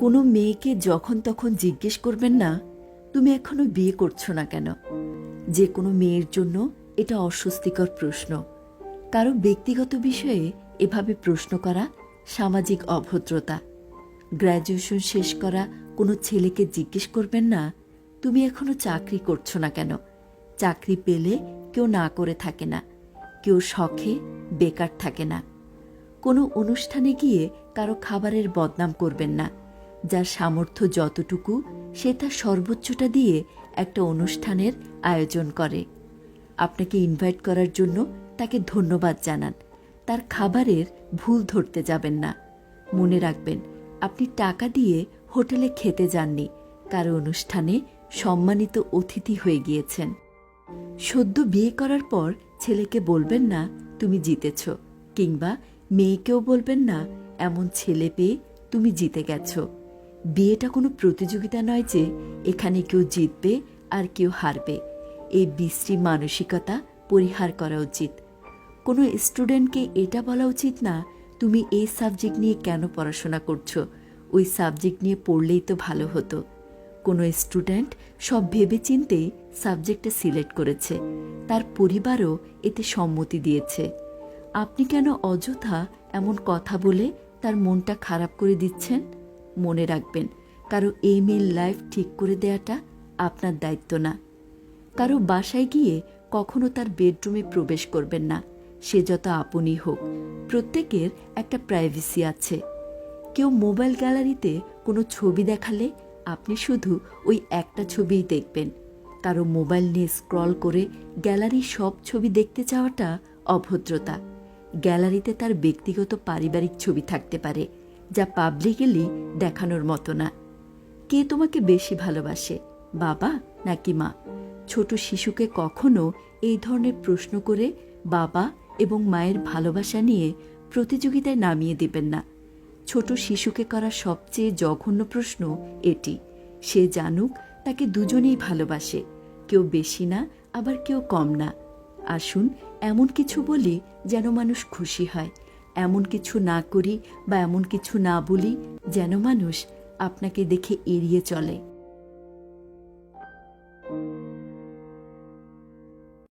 কোনো মেয়েকে যখন তখন জিজ্ঞেস করবেন না, তুমি এখনও বিয়ে করছ না কেন? যে কোনো মেয়ের জন্য এটা অস্বস্তিকর প্রশ্ন। কারও ব্যক্তিগত বিষয়ে এভাবে প্রশ্ন করা সামাজিক অভদ্রতা। গ্র্যাজুয়েশন শেষ করা কোনো ছেলেকে জিজ্ঞেস করবেন না, তুমি এখনও চাকরি করছ না কেন? চাকরি পেলে কেউ না করে থাকে না, কেউ শখে বেকার থাকে না। কোনো অনুষ্ঠানে গিয়ে কারও খাবারের বদনাম করবেন না যার সামর্থ্য যতটুকু, সে তার সর্বোচ্চটা দিয়ে একটা অনুষ্ঠানের আয়োজন করে। আপনাকে ইনভাইট করার জন্য তাকে ধন্যবাদ জানান। তার খাবারের ভুল ধরতে যাবেন না। মনে রাখবেন, আপনি টাকা দিয়ে হোটেলে খেতে যাননি, কারও অনুষ্ঠানে সম্মানিত অতিথি হয়ে গিয়েছেন। সদ্য বিয়ে করার পর ছেলেকে বলবেন না, তুমি জিতেছ, কিংবা, মেয়েকেও বলবেন না, এমন ছেলে পেয়ে তুমি জিতে গেছ। বিয়েটা কোনো প্রতিযোগিতা নয় যে এখানে কেউ জিতবে আর কেউ হারবে। এই বিশ্রী মানসিকতা পরিহার করা উচিত। কোনো স্টুডেন্টকে এটা বলা উচিত না, তুমি এই সাবজেক্ট নিয়ে কেন পড়াশোনা করছ? ওই সাবজেক্ট নিয়ে পড়লেই তো ভালো হতো। কোনো স্টুডেন্ট সব ভেবে চিনতে সাবজেক্টটা সিলেক্ট করেছে। তার পরিবারও এতে সম্মতি দিয়েছে। আপনি কেন অযথা এমন কথা বলে তার মনটা খারাপ করে দিচ্ছেন? মনে রাখবেন, কারও এম এর লাইফ ঠিক করে দেয়াটা আপনার দায়িত্ব না। কারও বাসায় গিয়ে কখনো তার বেডরুমে প্রবেশ করবেন না, সে যত আপনই হোক। প্রত্যেকের একটা প্রাইভেসি আছে। কেউ মোবাইল গ্যালারিতে কোনো ছবি দেখালে আপনি শুধু ওই একটা ছবিই দেখবেন। কারও মোবাইল নিয়ে স্ক্রল করে গ্যালারির সব ছবি দেখতে চাওয়াটা অভদ্রতা। গ্যালারিতে তার ব্যক্তিগত পারিবারিক ছবি থাকতে পারে। যা পাবলিকেলি দেখানোর মতো না। কে তোমাকে বেশি ভালোবাসে, বাবা নাকি মা? ছোট শিশুকে কখনো এই ধরনের প্রশ্ন করে বাবা এবং মায়ের ভালোবাসা নিয়ে প্রতিযোগিতায় নামিয়ে দেবেন না। ছোট শিশুকে করা সবচেয়ে জঘন্য প্রশ্ন এটি। সে জানুক তাকে দুজনেই ভালোবাসে, কেউ বেশি না, আবার কেউ কম না। আসুন এমন কিছু বলি যেন মানুষ খুশি হয়। এমন কিছু না করি বা এমন কিছু না বলি যেন মানুষ আপনাকে দেখে এড়িয়ে চলে।